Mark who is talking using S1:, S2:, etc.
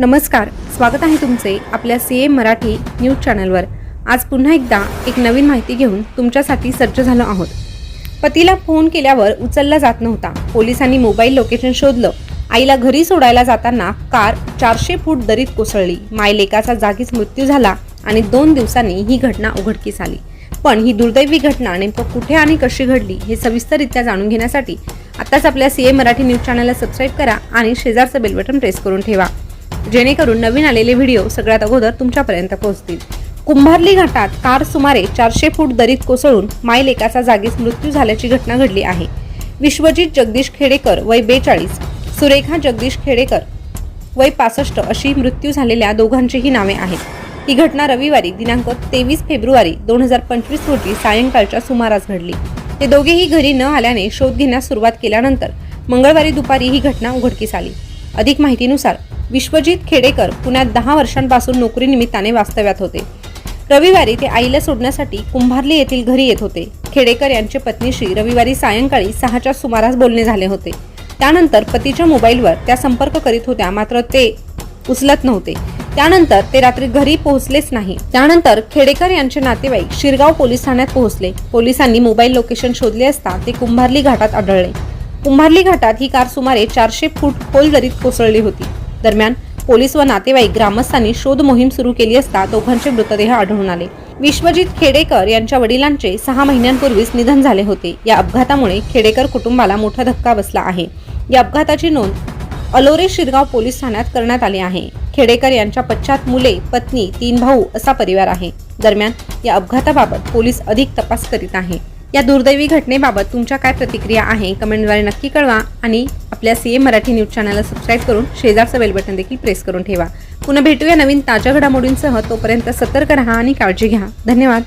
S1: नमस्कार स्वागत आहे तुमचे आपल्या सी एम मराठी न्यूज चॅनलवर. आज पुन्हा एकदा एक नवीन माहिती घेऊन तुमच्यासाठी सज्ज झालो आहोत. पतीला फोन केल्यावर उचलला जात नव्हता. पोलिसांनी मोबाईल लोकेशन शोधलं. आईला घरी सोडायला जाताना कार चारशे फूट दरीत कोसळली. मायलेकाचा जागीच मृत्यू झाला आणि दोन दिवसांनी ही घटना उघडकीस आली. पण ही दुर्दैवी घटना नेमकं कुठे आणि कशी घडली हे सविस्तररित्या जाणून घेण्यासाठी आत्ताच आपल्या सी ए मराठी न्यूज चॅनलला सबस्क्राईब करा आणि शेजारचं बेलबटन प्रेस करून ठेवा. जेणेकरून नवीन आलेले व्हिडिओ सगळ्यात अगोदर तुमच्यापर्यंत पोहोचतील. कुंभारली घाटात कार सुमारे चारशे फूट दरीत कोसळून मायलेकाचा जागीच मृत्यू झाल्याची घटना घडली आहे. विश्वजित जगदीश खेडेकर वय बेचाळीस सुरेखा जगदीश खेडेकर वय पासष्ट अशी मृत्यू झालेल्या दोघांचीही नावे आहेत. ही घटना रविवारी दिनांक तेवीस फेब्रुवारी दोन हजार पंचवीस रोजी सायंकाळच्या सुमारास घडली. ते दोघेही घरी न आल्याने शोध घेण्यास सुरुवात केल्यानंतर मंगळवारी दुपारी ही घटना उघडकीस आली. अधिक माहितीनुसार विश्वजित खेडेकर पुण्यात दहा वर्षांपासून नोकरीनिमित्ताने वास्तव्यात होते. रविवारी ते आईला सोडण्यासाठी कुंभारली येथील घरी येत होते. खेडेकर यांच्या पत्नीशी रविवारी सायंकाळी सहाच्या सुमारास बोलणे झाले होते. त्यानंतर पतीच्या मोबाईलवर त्या संपर्क करीत होत्या मात्र ते उचलत नव्हते. त्यानंतर ते रात्री घरी पोहोचलेच नाही. त्यानंतर खेडेकर यांचे नातेवाईक शिरगाव पोलीस ठाण्यात पोहोचले. पोलिसांनी मोबाईल लोकेशन शोधले असता ते कुंभारली घाटात आढळले. कुंभारली घाटात ही कार सुमारे चारशे फूट खोल दरीत कोसळली होती. दरम्यान पोलीस व नातेवाईक ग्रामस्थांनी शोध मोहीम सुरू केली असता दोघांचे मृतदेह आढळून आले. विश्वजित खेडेकर यांच्या वडिलांचे सहा महिन्यांपूर्वीच निधन झाले होते. या अपघातामुळे खेडेकर कुटुंबाला मोठा धक्का बसला आहे. या अपघाताची नोंद अलोरे शिरगाव पोलीस ठाण्यात करण्यात आली आहे. खेडेकर यांच्या पश्चात मुले पत्नी तीन भाऊ असा परिवार आहे. दरम्यान या अपघाताबाबत पोलीस अधिक तपास करीत आहे. या दुर्दैवी घटनेबाबत तुमच्या काय प्रतिक्रिया आहे? कमेंटद्वारे नक्की कळवा आणि आपल्या सी एम मराठी न्यूज चॅनलला सबस्क्राईब करून शेजारचं बेल बटन देखील प्रेस करून ठेवा. पुन्हा भेटूया नवीन ताज्या घडामोडींसह. तोपर्यंत सतर्क राहा आणि काळजी घ्या. धन्यवाद.